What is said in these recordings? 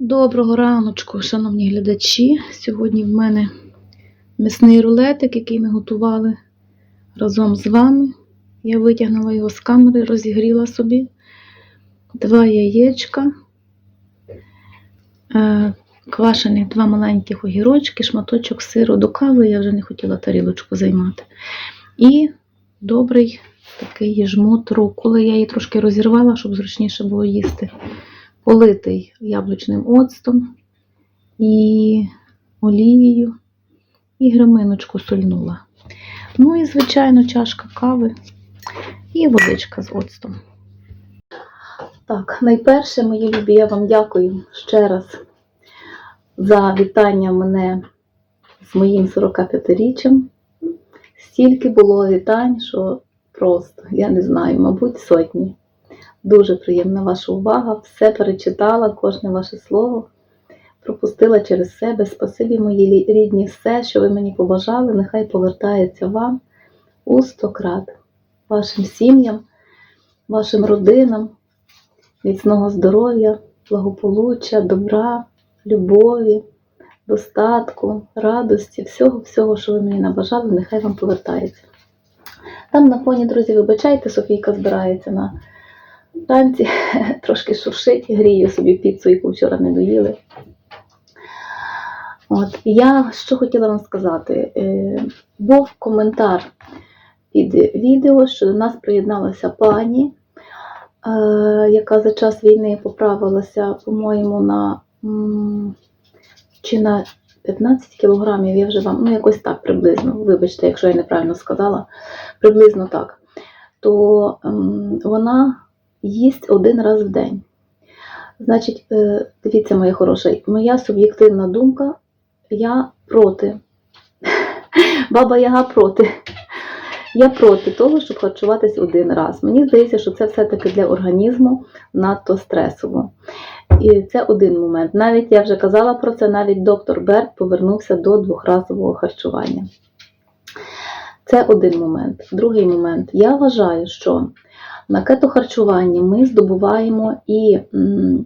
Доброго раночку, шановні глядачі. Сьогодні в мене м'ясний рулетик, який ми готували разом з вами. Я витягнула його з камери, розігріла собі два яєчка, е, квашені два маленьких огірочки, шматочок сиру до кави. Я вже не хотіла тарілочку займати. І добрий такий жмут руколи. Я її трошки розірвала, щоб зручніше було їсти политий яблучним оцтом і олією, і граминочку сольнула. Ну і, звичайно, чашка кави і водичка з оцтом. Так, найперше, мої любі, я вам дякую ще раз за вітання мене з моїм 45-річчям. Стільки було вітань, що просто, я не знаю, мабуть, сотні. Дуже приємна ваша увага. Все перечитала, кожне ваше слово. Пропустила через себе. Спасибі, мої рідні, все, що ви мені побажали, нехай повертається вам у сто крат. Вашим сім'ям, вашим родинам, міцного здоров'я, благополуччя, добра, любові, достатку, радості, всього, всього, що ви мені набажали, нехай вам повертається. Там на фоні, друзі, вибачайте, Софійка збирається на Вранці трошки шуршить, грію собі піцу, яку вчора не доїли. От, я що хотіла вам сказати, е, був коментар під відео, що до нас приєдналася пані, е, яка за час війни поправилася, по-моєму, на чи на 15 кілограмів, я вже вам, ну якось так приблизно, вибачте, якщо я неправильно сказала, приблизно так, то вона їсть один раз в день. Значить, е, дивіться, моя хороша, моя суб'єктивна думка, я проти. Баба Яга проти. Я проти того, щоб харчуватись один раз. Мені здається, що це все-таки для організму надто стресово. І це один момент. Навіть я вже казала про це, навіть доктор Берт повернувся до двохразового харчування. Це один момент. Другий момент. Я вважаю, що на кетохарчуванні ми здобуваємо і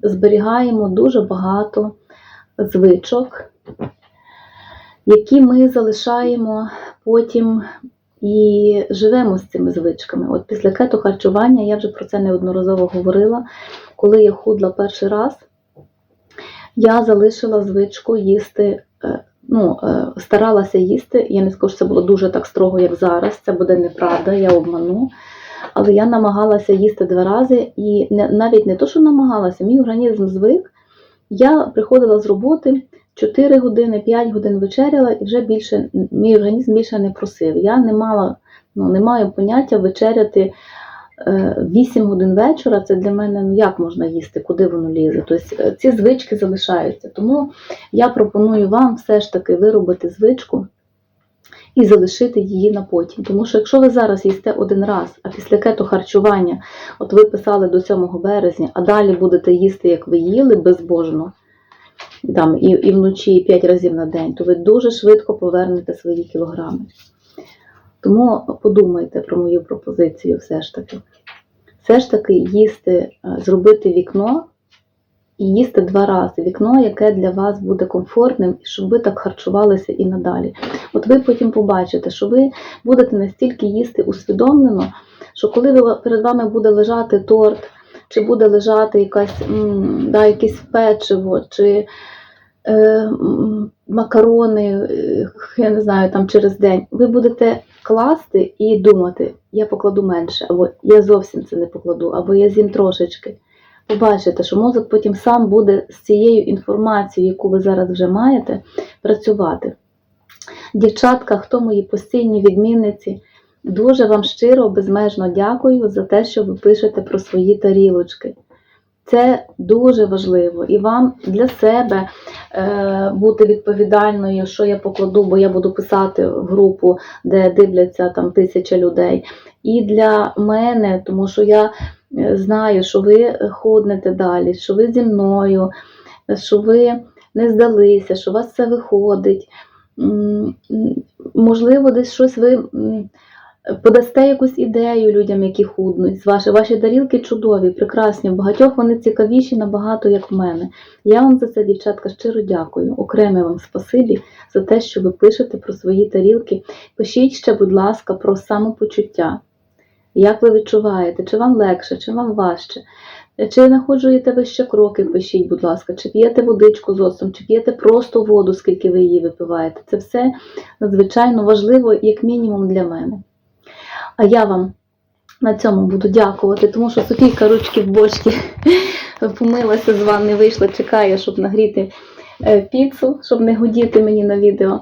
зберігаємо дуже багато звичок, які ми залишаємо потім і живемо з цими звичками. От після кетохарчування, я вже про це неодноразово говорила, коли я худла перший раз, я залишила звичку їсти. Ну, е, старалася їсти. Я не скажу, що це було дуже так строго, як зараз. Це буде неправда, я обману. Але я намагалася їсти два рази, і не, навіть не то, що намагалася, мій організм звик. Я приходила з роботи 4 години, 5 годин вечеряла, і вже більше мій організм більше не просив. Я не мала, ну не маю поняття вечеряти 8 годин вечора. Це для мене ну як можна їсти, куди воно лізе. Тобто е, ці звички залишаються. Тому я пропоную вам все ж таки виробити звичку і залишити її на потім. Тому що якщо ви зараз їсте один раз, а після кето харчування, от ви писали до 7 березня, а далі будете їсти, як ви їли, безбожно, там, і, і вночі, і 5 разів на день, то ви дуже швидко повернете свої кілограми. Тому подумайте про мою пропозицію все ж таки. Все ж таки їсти, е, зробити вікно і їсти два рази. Вікно, яке для вас буде комфортним, і щоб ви так харчувалися і надалі. От ви потім побачите, що ви будете настільки їсти усвідомлено, що коли перед вами буде лежати торт, чи буде лежати якась, да, якесь печиво, чи макарони, е, я не знаю, там через день, ви будете класти і думати, я покладу менше, або я зовсім це не покладу, або я з'їм трошечки. Побачите, що мозок потім сам буде з цією інформацією, яку ви зараз вже маєте, працювати. Дівчатка, хто мої постійні відмінниці, дуже вам щиро, безмежно дякую за те, що ви пишете про свої тарілочки. Це дуже важливо. І вам для себе е, бути відповідальною, що я покладу, бо я буду писати в групу, де дивляться там тисяча людей. І для мене, тому що я е, знаю, що ви ходите далі, що ви зі мною, що ви не здалися, що у вас все виходить. Можливо, десь щось ви подасте якусь ідею людям, які худнуть. Ваші, ваші тарілки чудові, прекрасні. В багатьох вони цікавіші набагато, як в мене. Я вам за це, дівчатка, щиро дякую. Окреме вам спасибі за те, що ви пишете про свої тарілки. Пишіть ще, будь ласка, про самопочуття. Як ви відчуваєте, чи вам легше, чи вам важче? Чи знаходжуєте ви ще кроки, пишіть, будь ласка, чи п'єте водичку з оцтом, чи п'єте просто воду, скільки ви її випиваєте. Це все надзвичайно важливо, як мінімум, для мене. А я вам на цьому буду дякувати, тому що Софійка ручки в бочці помилася з ванни, вийшла, чекає, щоб нагріти е, піцу, щоб не гудіти мені на відео.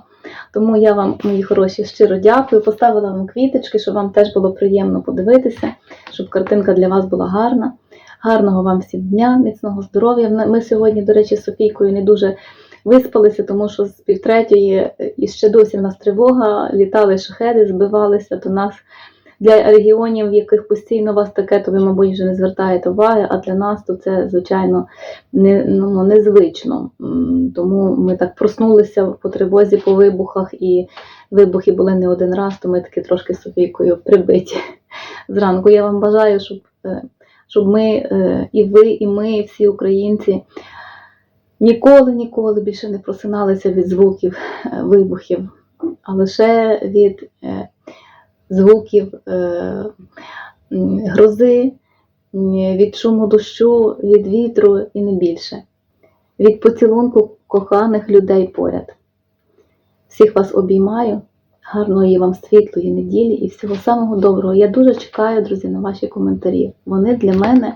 Тому я вам, мої хороші, щиро дякую. Поставила вам квіточки, щоб вам теж було приємно подивитися, щоб картинка для вас була гарна. Гарного вам всім дня, міцного здоров'я. Ми сьогодні, до речі, з Софійкою не дуже виспалися, тому що з півтретьої е, і ще досі в нас тривога, літали шахеди, збивалися до нас. Для регіонів, в яких постійно вас таке, то ви, мабуть, вже не звертаєте уваги, а для нас то це, звичайно, не, ну, незвично. Тому ми так проснулися по тривозі, по вибухах, і вибухи були не один раз, то ми таки трошки Софійкою прибиті зранку. Я вам бажаю, щоб, е, щоб ми, е, і ви, і ми, і всі українці ніколи, ніколи більше не просиналися від звуків е, вибухів, а лише від е, звуків е, грози, від шуму дощу, від вітру і не більше. Від поцілунку коханих людей поряд. Всіх вас обіймаю. Гарної вам світлої неділі і всього самого доброго. Я дуже чекаю, друзі, на ваші коментарі. Вони для мене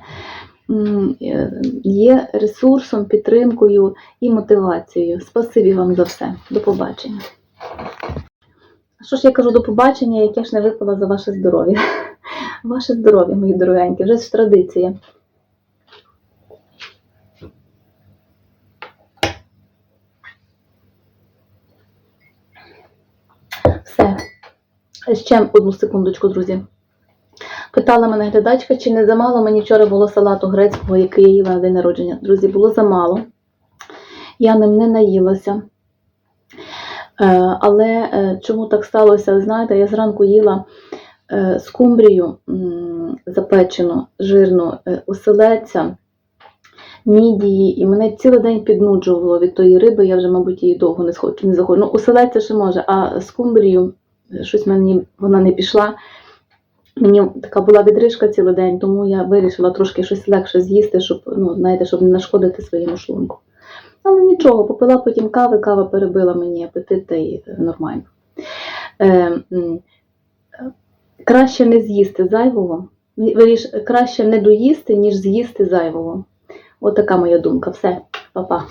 є ресурсом, підтримкою і мотивацією. Спасибі вам за все. До побачення. Що ж я кажу до побачення, як я ж не випала за ваше здоров'я. Ваше здоров'я, мої дорогенькі, вже ж традиція. Все. Ще одну секундочку, друзі. Питала мене глядачка, чи не замало мені вчора було салату грецького, який я їла на день народження. Друзі, було замало. Я ним не наїлася. Е, Але е, чому так сталося? Знаєте, я зранку їла е, скумбрію запечену, жирну, оселедця, мідії, і мене цілий день піднуджувало від тої риби, я вже, мабуть, її довго не схочу, не захочу. Ну, оселедця ще може, а скумбрію щось мені вона не пішла. Мені така була відрижка цілий день, тому я вирішила трошки щось легше з'їсти, щоб, ну, знаєте, щоб не нашкодити своєму шлунку. Але нічого, попила потім кави, кава перебила мені апетит та й е, нормально. Е, краще не з'їсти зайвого, виріш, краще не доїсти, ніж з'їсти зайвого. От моя думка. Все, па-па.